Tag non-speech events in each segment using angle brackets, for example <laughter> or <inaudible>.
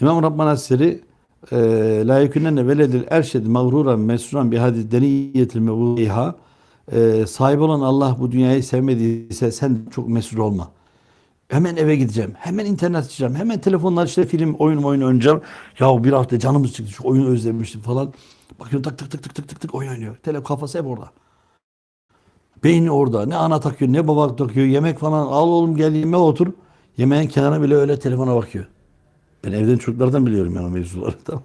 İmam Rabbani Hazretleri e, la yekûnenne veledil erşed mağruran mesruran bi hadis deniyetil mevdiha e, sahip olan Allah bu dünyayı sevmediyse sen çok mesrur olma. Hemen eve gideceğim. Hemen internet açacağım. Hemen telefonlar işte film, oyun oyun oynayacağım. Ya bir hafta canımız çıktı. Şu oyunu özlemiştim falan. Bakıyorum tak tık tık tık tık tık tık oyun oynuyor. Tele kafası hep orada. Beyni orada. Ne ana takıyor ne baba takıyor. Yemek falan al oğlum gel yemeğe otur. Yemeğin kenarına bile öyle telefona bakıyor. Ben evden çocuklardan biliyorum yani o mevzuları. <laughs> Tamam.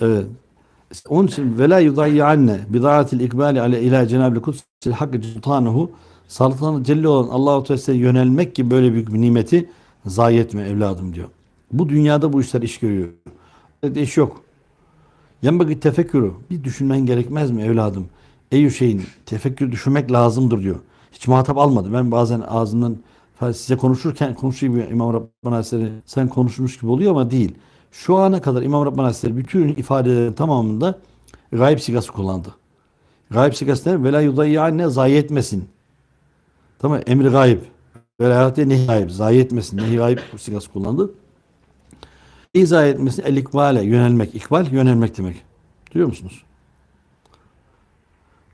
Evet. Onun için vela yudayyanne bidaatil ikbali ale ila cenab-ı kudsil hakkı sultanuhu saltanatı celli olan Allahu Teala'ya yönelmek gibi böyle büyük bir nimeti zayi etme evladım diyor. Bu dünyada bu işler iş görüyor. Evet, iş yok. Yanbagı tefekkürü. Bir düşünmen gerekmez mi evladım? Ey şeyin tefekkür düşünmek lazımdır diyor. Hiç muhatap almadı. Ben bazen ağzından size konuşurken konuşuyor gibi İmam Rabbani Hazretleri sen konuşmuş gibi oluyor ama değil. Şu ana kadar İmam Rabbani Hazretleri bütün ifadelerin tamamında gayb sigası kullandı. Gayb sigası ne? Vela yudayyane zayi etmesin. Tamam? Emri gayb. Velayat nehi gayb. Zayi etmesin. Nehi gayb sigası kullandı. İzah etmesin. El ikbale yönelmek. İkbal yönelmek demek. Duyuyor musunuz?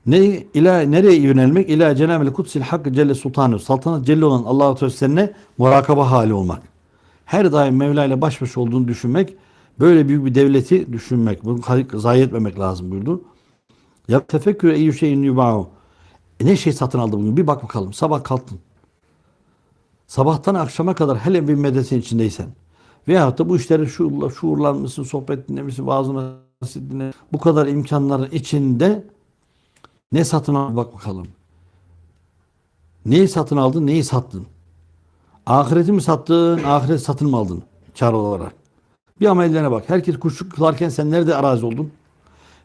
Ne ila nereye yönelmek? İla Cenab-ı Kutsil Hakkı Celle Sultanı. Saltanat Celle olan Allahu Teala'ne murakaba hali olmak. Her daim Mevla ile baş başa olduğunu düşünmek, böyle büyük bir devleti düşünmek, bunu zayi etmemek lazım buyurdu. Ya tefekkür eyyü şeyin yubahu. E ne şey satın aldı bugün? Bir bak bakalım. Sabah kalktın. Sabahtan akşama kadar hele bir medetin içindeysen veyahut da bu işleri şuurla, şuurlanmışsın, sohbet dinlemişsin, vaazı nasihat dinle. Bu kadar imkanların içinde ne satın aldın bak bakalım. Neyi satın aldın, neyi sattın? Ahireti mi sattın, ahiret satın mı aldın? Kar olarak. Bir amellerine bak. Herkes kuşluk kılarken sen nerede arazi oldun?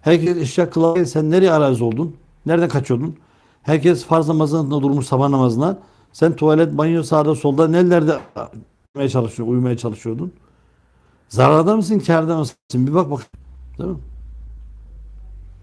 Herkes eşya kılarken sen nereye arazi oldun? Nereden kaçıyordun? Herkes farz namazında durmuş sabah namazına. Sen tuvalet, banyo sağda solda nelerde uyumaya çalışıyordun, uyumaya çalışıyordun? Zararda mısın, kârda mısın? Bir bak bak. Değil mi?